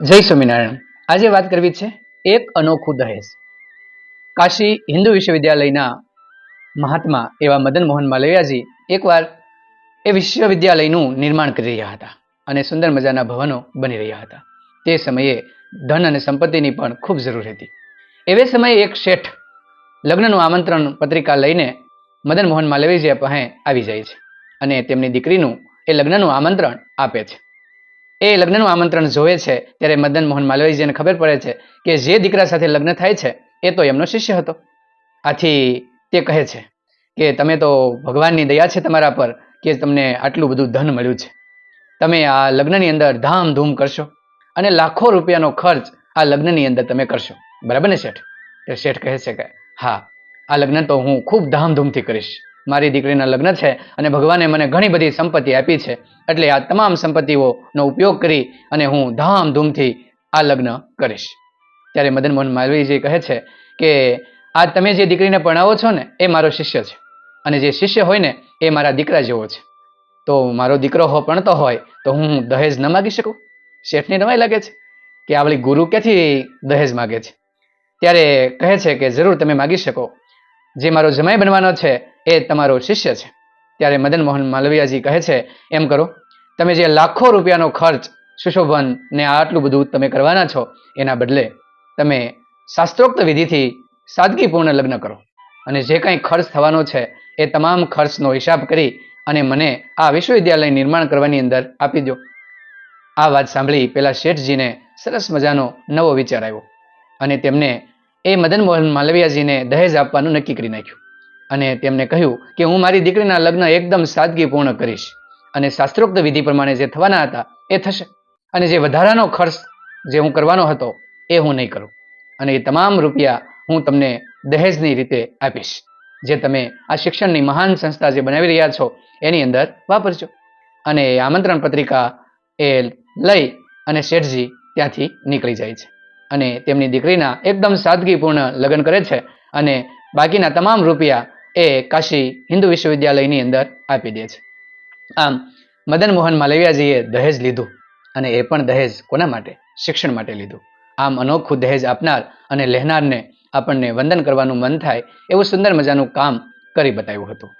જય સ્વામિનારાયણ. આજે વાત કરવી છે એક અનોખું દહેજ. કાશી હિન્દુ વિશ્વવિદ્યાલયના મહાત્મા એવા મદન મોહન માલવિયાજી એકવાર એ વિશ્વવિદ્યાલયનું નિર્માણ કરી રહ્યા હતા અને સુંદર મજાના ભવનો બની રહ્યા હતા. તે સમયે ધન અને સંપત્તિની પણ ખૂબ જરૂર હતી. એવે સમયે એક શેઠ લગ્નનું આમંત્રણ પત્રિકા લઈને મદન મોહન માલવીજી પાસે આવી જાય છે અને તેમની દીકરીનું એ લગ્નનું આમંત્રણ આપે છે. એ લગ્નનું આમંત્રણ જોવે છે, ત્યારે મદન મોહન માલવીજીને ખબર પડે છે કે જે દીકરા સાથે લગ્ન થાય છે, એ તો એમનો શિષ્ય હતો. આથી તે કહે છે કે, તમે તો ભગવાનની દયા છે તમારા પર કે તમને આટલું બધું ધન મળ્યું છે. તમે આ લગ્નની અંદર ધામધૂમ કરશો અને લાખો રૂપિયાનો ખર્ચ આ લગ્નની અંદર તમે કરશો. બરાબર ને શેઠ? તો શેઠ કહે છે કે, હા, આ લગ્ન તો હું ખૂબ ધામધૂમથી કરીશ. મારી દીકરીના લગ્ન છે અને ભગવાને મને ઘણી બધી સંપત્તિ આપી છે. એટલે આ તમામ સંપત્તિઓનો ઉપયોગ કરી અને હું ધામધૂમથી આ લગ્ન કરીશ. ત્યારે મદન મોહન માલવીજી કહે છે કે, આ તમે જે દીકરીને પરણાવો છો ને, એ મારો શિષ્ય છે. અને જે શિષ્ય હોય ને, એ મારા દીકરા જેવો છે. તો મારો દીકરો હો ભણતો હોય, તો હું દહેજ ન માગી શકું? શેઠની નવાઈ લાગે છે કે આ ગુરુ ક્યાંથી દહેજ માગે છે? ત્યારે કહે છે કે, જરૂર તમે માગી શકો. જે મારો જમાઈ બનવાનો છે એ તમારો શિષ્ય છે. ત્યારે મદન મોહન માલવિયાજી કહે છે, એમ કરો, તમે જે લાખો રૂપિયાનો ખર્ચ, સુશોભન ને આટલું બધું તમે કરવાના છો, એના બદલે તમે શાસ્ત્રોક્ત વિધિથી સાદગીપૂર્ણ લગ્ન કરો. અને જે કંઈ ખર્ચ થવાનો છે, એ તમામ ખર્ચનો હિસાબ કરી અને મને આ વિશ્વવિદ્યાલય નિર્માણ કરવાની અંદર આપી દો આ વાત સાંભળી પેલા શેઠજીને સરસ મજાનો નવો વિચાર આવ્યો અને તેમને એ મદન મોહન માલવિયાજીને દહેજ આપવાનું નક્કી કરી નાખ્યું. અને તેમને કહ્યું કે હું મારી દીકરીના લગ્ન એકદમ સાદગીપૂર્ણ કરીશ અને શાસ્ત્રોક્ત વિધિ પ્રમાણે જે થવાના હતા એ થશે. અને જે વધારાનો ખર્ચ જે હું કરવાનો હતો એ હું નહીં કરું. અને એ તમામ રૂપિયા હું તમને દહેજની રીતે આપીશ. જે તમે આ શિક્ષણની મહાન સંસ્થા જે બનાવી રહ્યા છો એની અંદર વાપરજો. અને એ આમંત્રણ પત્રિકા એ લઈ અને શેઠજી ત્યાંથી નીકળી જાય છે. અને તેમની દીકરીના એકદમ સાદગીપૂર્ણ લગ્ન કરે છે અને બાકીના તમામ રૂપિયા એ કાશી હિન્દુ વિશ્વવિદ્યાલયની અંદર આપી દે છે. આમ, મદન મોહન માલવિયાજીએ દહેજ લીધું અને એ પણ દહેજ કોના માટે? શિક્ષણ માટે લીધું. આમ અનોખું દહેજ આપનાર અને લેનારને આપણને વંદન કરવાનું મન થાય એવું સુંદર મજાનું કામ કરી બતાવ્યું હતું.